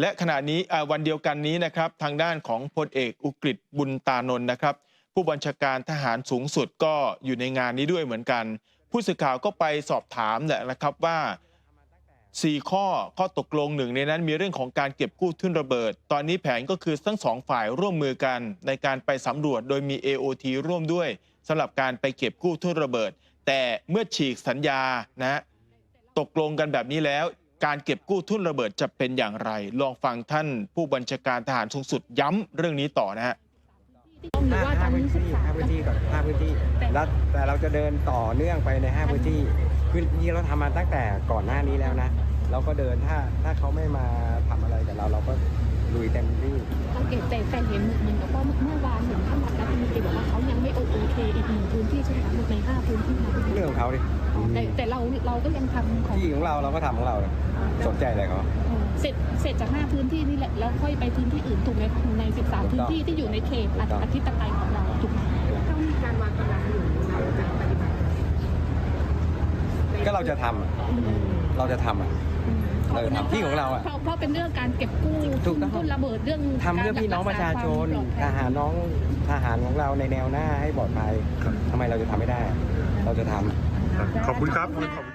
และขณะนี้วันเดียวกันนี้นะครับทางด้านของพลเอกอุกฤษบุญตานนท์นะครับ ผู้บัญชาการทหารสูงสุดก็อยู่ในงานนี้ด้วยเหมือนกัน ผู้สื่อข่าวก็ไปสอบถามแหละนะครับว่า 4 ข้อข้อตกลงหนึ่งในนั้นมีเรื่องของการเก็บกู้ทุ่นระเบิด ตอนนี้แผนก็คือทั้งสองฝ่ายร่วมมือกันในการไปสำรวจโดยมี AOT ร่วมด้วยสำหรับการไปเก็บกู้ทุ่นระเบิด แต่เมื่อฉีกสัญญานะตกลงกันแบบนี้แล้ว การเก็บกู้ทุ่นระเบิดจะเป็นอย่างไร ลองฟังท่านผู้บัญชาการทหารสูงสุดย้ำเรื่องนี้ต่อนะฮะหรือว่าตอนพื้นี้นศึกที่ษาห้าพื้นที่ก่อนห้าพื้นที่ แล้วแต่เราจะเดินต่อเนื่องไปในห้าพื้นที่คือนที่เราทำมาตั้งแต่ก่อนหน้านี้แล้วนะ เราก็เดินถ้าถ้าเขาไม่มาทำอะไรกับเราเราก็ ลุยเต็มที่สังเกตแต่แต่เห็นเหมือนกับว่าเมื่อวานเห็นท่านรัฐมนตรีบอกว่าเขายังไม่โอเคอีกหนึ่งพื้นที่ใช่ไหมคะในห้าพื้นที่นั้นเรื่องของเขาดิแต่แต่เราเราก็ยังทำของที่ของเราเราก็ทำของเราเลยสนใจอะไรเขาเสร็จเสร็จจากห้าพื้นที่นี่แหละแล้วค่อยไปพื้นที่อื่นถูกไหมคะใน13พื้นที่ที่อยู่ในเขตอธิปไตยของเราถูกไหมต้องมีการวางกำลังอยู่ในการปฏิบัติก็เราจะทำอะเราจะทำอะ เราจะทำที่ของเราอะเพราะเพราะเป็นเรื่องการเก็บกู้ถูกต้อง ทุนระเบิดเรื่องทำเพื่อพี่น้องประชาชนกทรรักษหารน้องทหารของเราในแนวหน้าให้ปลอดภัยทำไมเราจะทำไม่ได้ เราจะทำ ขอบคุณครับขอบคุณครับ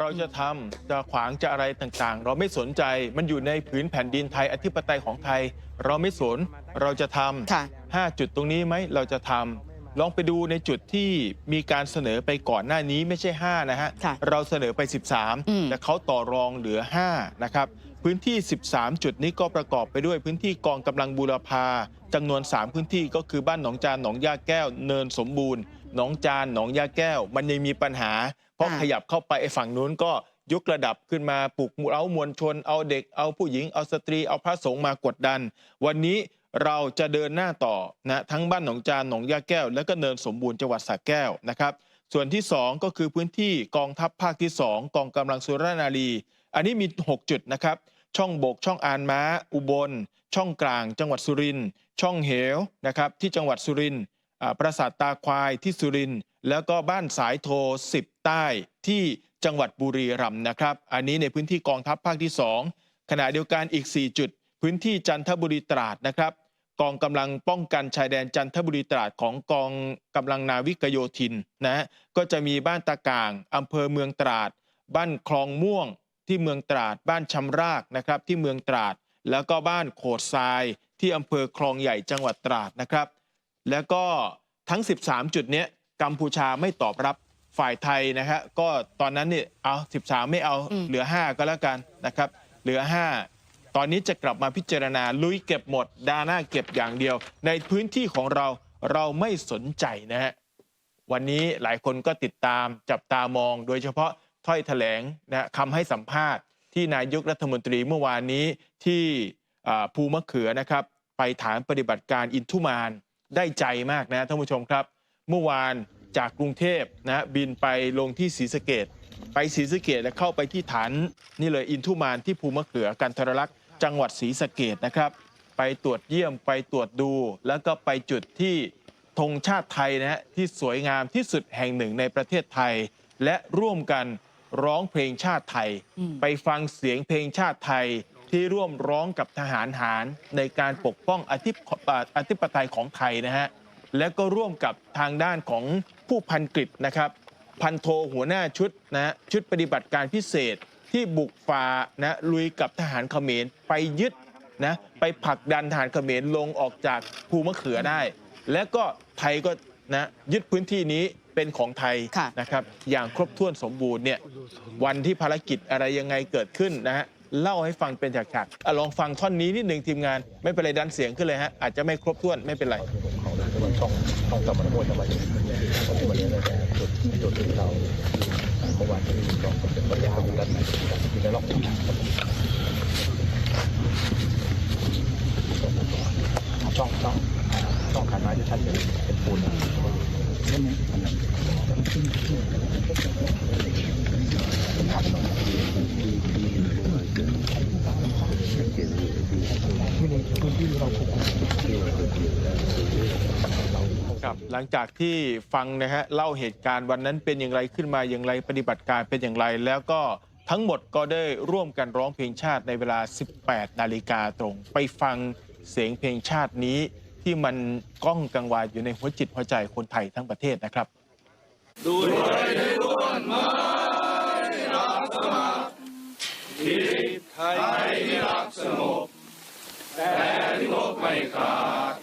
เราจะทำจะขวางจะอะไรต่างๆ เราไม่สนใจมันอยู่ในผืนแผ่นดินไทยอธิปไตยของไทย เราไม่สนเราจะทค่ะำห้าจุดตรงนี้ไหมเราจะทำ ลองไปดูในจุดที่มีการเสนอไปก่อนหน้านี้ไม่ใช่ 5 นะฮะ ค่ะเราเสนอไป อืม 13 แต่เขาต่อรองเหลือ 5 นะครับ พื้นที่ 13 จุดนี้ก็ประกอบไปด้วยพื้นที่กองกำลังบูรพาจำนวน 3 พื้นที่ก็คือบ้านหนองจานหนองยาแก้ว เนินสมบูรณ์หนองจานหนองยาแก้ว มันยังมีปัญหา เพราะอ่า ขยับเข้าไปไอ้ฝั่งนู้นก็ยกระดับขึ้นมาปลุกเอามวลชน เอาเด็กเอาผู้หญิงเอาสตรีเอาพระสงฆ์มากดดัน วันนี้ เราจะเดินหน้าต่อนะทั้งบ้านหนองจานหนองยาแก้ว แล้วก็เนินสมบูรณ์จังหวัดสระแก้วนะครับ ส่วนที่ 2 ก็คือพื้นที่กองทัพภาคที่ 2 กองกำลังสุรนารี อันนี้มี 6 จุดนะครับ ช่องบก ช่องอานม้า อุบล ช่องกลาง จังหวัดสุรินทร์ช่องเหวนะครับที่จังหวัดสุรินทร์อ่าปราสาทตาควายที่สุรินทร์แล้วก็บ้านสายโท10 ใต้ที่จังหวัดบุรีรัมย์นะครับ อันนี้ในพื้นที่กองทัพภาคที่ 2 ขณะเดียวกันอีก 4 จุด พื้นที่จันทบุรีตราดนะครับ กองกำลังป้องกันชายแดนจันทบุรีตราดของกองกำลังนาวิกโยธินนะฮะก็จะมีบ้านตากลางอำเภอเมืองตราด บ้านคลองม่วงที่เมืองตราด บ้านชำรากนะครับที่เมืองตราด แล้วก็บ้านโขดทรายที่อำเภอคลองใหญ่จังหวัดตราดนะครับ แล้วก็ทั้ง 13 จุดเนี้ยกัมพูชาไม่ตอบรับฝ่ายไทยนะฮะก็ตอนนั้นเนี่ยเอา 13 ไม่เอาอืมเหลือ 5 ก็แล้วกันนะครับ เหลือ 5 ตอนนี้จะกลับมาพิจารณาลุยเก็บหมดดาหน้าเก็บอย่างเดียว ในพื้นที่ของเราเราไม่สนใจนะฮะวันนี้หลายคนก็ติดตามจับตามอง โดยเฉพาะถ้อยแถลงนะคำให้สัมภาษณ์ ที่นายกรัฐมนตรีเมื่อวานนี้ที่ภูมะเขือนะครับ ไปฐานปฏิบัติการอินทุมานได้ใจมากนะท่านผู้ชมครับ เมื่อวานจากกรุงเทพนะบินไปลงที่ศรีสะเกด ไปศรีสะเกดแล้วเข้าไปที่ฐานนี่เลยอินทุมานที่ภูมะเขือกันทรลักษณ์จังหวัดศรีสะเกดนะครับ ไปตรวจเยี่ยมไปตรวจดู แล้วก็ไปจุดที่ธงชาติไทยนะฮะที่สวยงามที่สุดแห่งหนึ่งในประเทศไทย และร่วมกันร้องเพลงชาติไทยอืมไปฟังเสียงเพลงชาติไทยที่ร่วมร้องกับทหารหารในการปกป้องอธิปอ่าอธิปไตยของไทยนะฮะและก็ร่วมกับทางด้านของผู้พันกฤษนะครับ พันโทหัวหน้าชุดนะฮะชุดปฏิบัติการพิเศษที่บุกฝ่านะลุยกับทหารเขมรไปยึดนะไปผลักดันทหารเขมรลงออกจากภูมะเขือได้ และก็ไทยก็นะยึดพื้นที่นี้เป็นของไทยค่ะนะครับอย่างครบถ้วนสมบูรณ์เนี่ยวันที่ภารกิจอะไรยังไงเกิดขึ้นนะฮะเล่าให้ฟังเป็นฉากๆอะลองฟังท่อนนี้นิดหนึ่งทีมงานไม่เป็นไรดันเสียงขึ้นเลยฮะอาจจะไม่ครบถ้วนไม่เป็นไร ช่องช่องสมรภูมิจะมาอยู่วันนี้เราจุดจุดที่เราเมื่อวานที่ลองเป็นบรรยากาศด้านในอยู่ในล็อกช่องช่องช่องขันไม้ที่ชัดเจนเป็นปูนที่ในพื้นที่เราควบคุม ครับห ลังจากที่ฟังนะฮะเล่าเหตุการณ์วันนั้นเป็นอย่างไรขึ้นมาอย่างไรปฏิบัติการเป็นอย่างไร แล้วก็ทั้งหมดก็ได้ร่วมกันร้องเพลงชาติในเวลา 18 นาฬิกาตรง ไปฟังเสียงเพลงชาตินี้ที่มันก้องกังวานอยู่ในหัวจิตหัวใจคนไทยทั้งประเทศนะครับนี่น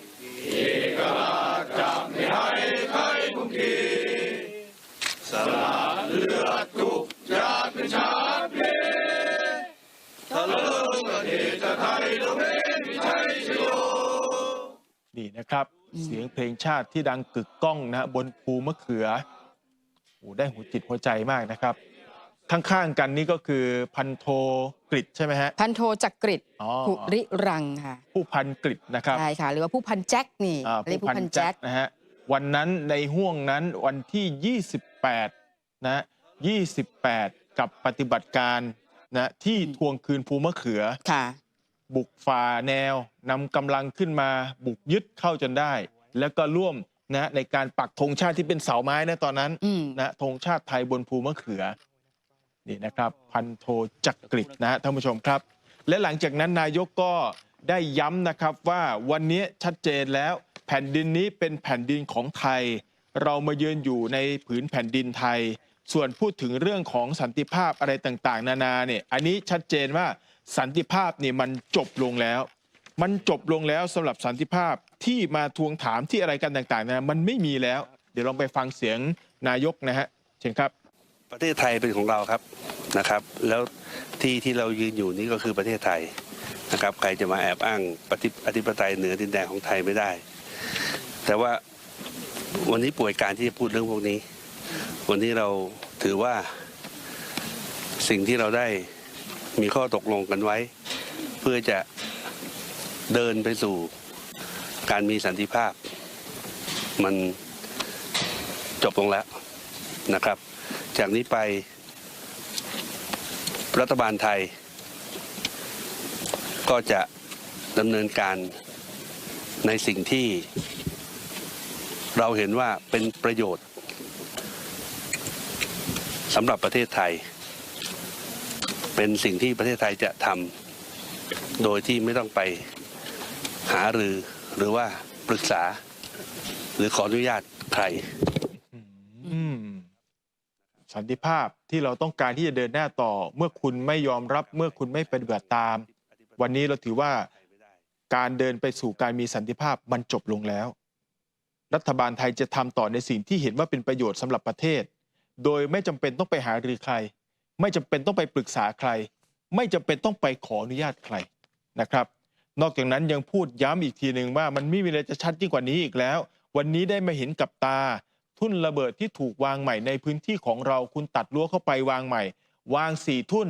ะครับ เสียงเพลงชาติที่ดังกึกก้องนะฮะบนภูมะเขือโอ้ได้หัวจิตหัวใจมากนะครับข้างๆกันนี่ก็คือพันโทกฤษใช่ไหมฮะ พันโทจักริดอ๋อภูริรังค่ะ ผู้พันกฤษนะครับใช่ค่ะหรือว่าผู้พันแจ็คนี่อ่าเรียกผู้พันแจ็คนะฮะวันนั้นในห่วงนั้นวันที่ 28นะ28 กับปฏิบัติการนะที่ทวงคืนภูมะเขือค่ะ บุกฝ่าแนวนำกำลังขึ้นมาบุกยึดเข้าจนได้ แล้วก็ร่วมนะในการปักธงชาติที่เป็นเสาไม้นะตอนนั้นอืมนะธงชาติไทยบนภูมะเขือนี่นะครับ พันโทจักริดนะฮะท่านผู้ชมครับ และหลังจากนั้นนายกก็ได้ย้ำนะครับว่าวันนี้ชัดเจนแล้ว แผ่นดินนี้เป็นแผ่นดินของไทย เรามายืนอยู่ในผืนแผ่นดินไทย ส่วนพูดถึงเรื่องของสันติภาพอะไรต่างๆ นานาเนี่ยอันนี้ชัดเจนว่า สันติภาพนี่มันจบลงแล้ว มันจบลงแล้วสำหรับสันติภาพที่มาทวงถามที่อะไรกันต่างๆนะมันไม่มีแล้ว เดี๋ยวลองไปฟังเสียงนายกนะฮะเชิญครับ ประเทศไทยเป็นของเราครับนะครับ แล้วที่ที่เรายืนอยู่นี่ก็คือประเทศไทยนะครับ ใครจะมาแอบอ้างปฏิอธิปไตยเหนือดินแดนของไทยไม่ได้ แต่ว่าวันนี้ป่วยการที่จะพูดเรื่องพวกนี้ วันนี้เราถือว่าสิ่งที่เราได้ มีข้อตกลงกันไว้ เพื่อจะเดินไปสู่การมีสันติภาพ มันจบลงแล้วนะครับ จากนี้ไปรัฐบาลไทย ก็จะดำเนินการในสิ่งที่เราเห็นว่าเป็นประโยชน์สำหรับประเทศไทย เป็นสิ่งที่ประเทศไทยจะทำโดยที่ไม่ต้องไปหารือหรือว่าปรึกษา หรือขออนุญาตใครสันติภาพที่เราต้องการที่จะเดินหน้าต่อ เมื่อคุณไม่ยอมรับ เมื่อคุณไม่ปฏิบัติตาม วันนี้เราถือว่าการเดินไปสู่การมีสันติภาพมันจบลงแล้ว รัฐบาลไทยจะทำต่อในสิ่งที่เห็นว่าเป็นประโยชน์สำหรับประเทศ โดยไม่จำเป็นต้องไปหารือใคร ไม่จำเป็นต้องไปปรึกษาใคร ไม่จำเป็นต้องไปขออนุญาตใครนะครับ นอกจากนั้นยังพูดย้ำอีกทีหนึ่งว่ามันไม่มีอะไรจะชัดยิ่งกว่านี้อีกแล้ว วันนี้ได้มาเห็นกับตา ทุ่นระเบิดที่ถูกวางใหม่ในพื้นที่ของเราคุณตัดรั้วเข้าไปวางใหม่ วางสี่ทุ่น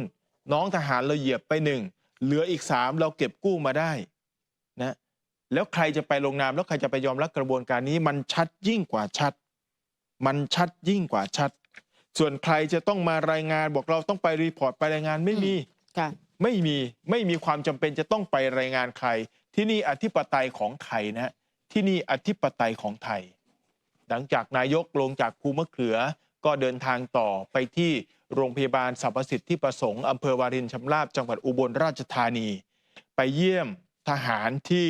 น้องทหารเราเหยียบไปหนึ่งเหลืออีกสามเราเก็บกู้มาได้นะแล้วใครจะไปลงนามแล้วใครจะไปยอมรับกระบวนการนี้ มันชัดยิ่งกว่าชัด มันชัดยิ่งกว่าชัด ส่วนใครจะต้องมารายงานบอกเราต้องไปรีพอร์ตไปรายงานไม่มีค่ะ ไม่มีไม่มีความจำเป็นจะต้องไปรายงานใคร ที่นี่อธิปไตยของไทยนะฮะที่นี่อธิปไตยของไทย หลังจากนายกลงจากภูมะเขือ ก็เดินทางต่อไปที่โรงพยาบาลสรรพสิทธิประสงค์อำเภอวารินชำราบจังหวัดอุบลราชธานี ไปเยี่ยมทหารที่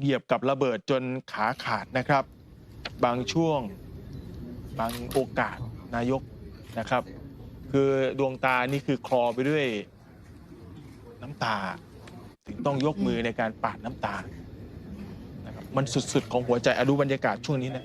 เหยียบกับระเบิดจนขาขาดนะครับ บางช่วงบางโอกาส นายกนะครับ คือดวงตานี่คือคลอไปด้วยน้ำตา ถึงต้องยกมือในการปาดน้ำตานะครับมันสุดๆของหัวใจอะดูบรรยากาศช่วงนี้นะ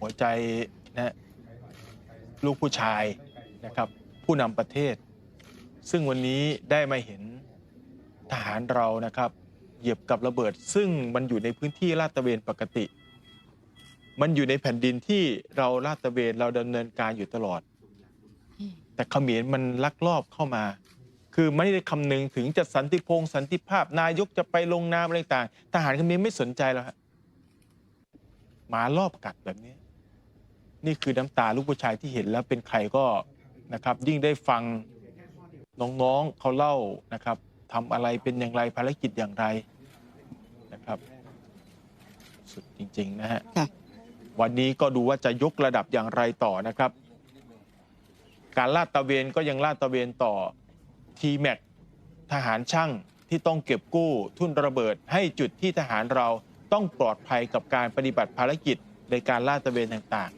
หัวใจนะลูกผู้ชายนะครับผู้นำประเทศ ซึ่งวันนี้ได้มาเห็นทหารเรานะครับเหยียบกับระเบิด ซึ่งมันอยู่ในพื้นที่ลาดตระเวนปกติ มันอยู่ในแผ่นดินที่เราลาดตระเวนเราดำเนินการอยู่ตลอด แต่เขมรมันลักลอบเข้ามา คือไม่ได้คำนึงถึงจะสันติพงสันติภาพนายกจะไปลงนามอะไรต่างทหารเขมรไม่สนใจแล้วฮะหมารอบกัดแบบนี้ นี่คือน้ำตาลูกผู้ชายที่เห็นแล้วเป็นใครก็นะครับ ยิ่งได้ฟังน้องๆเขาเล่านะครับทำอะไรเป็นอย่างไรภารกิจอย่างไรนะครับ สุดจริง ๆ นะฮะค่ะวันนี้ก็ดูว่าจะยกระดับอย่างไรต่อนะครับ การลาดตระเวนก็ยังลาดตระเวนต่อทีแม็กทหารช่างที่ต้องเก็บกู้ทุ่นระเบิดให้จุดที่ทหารเราต้องปลอดภัยกับการปฏิบัติภารกิจในการลาดตระเวนต่างๆ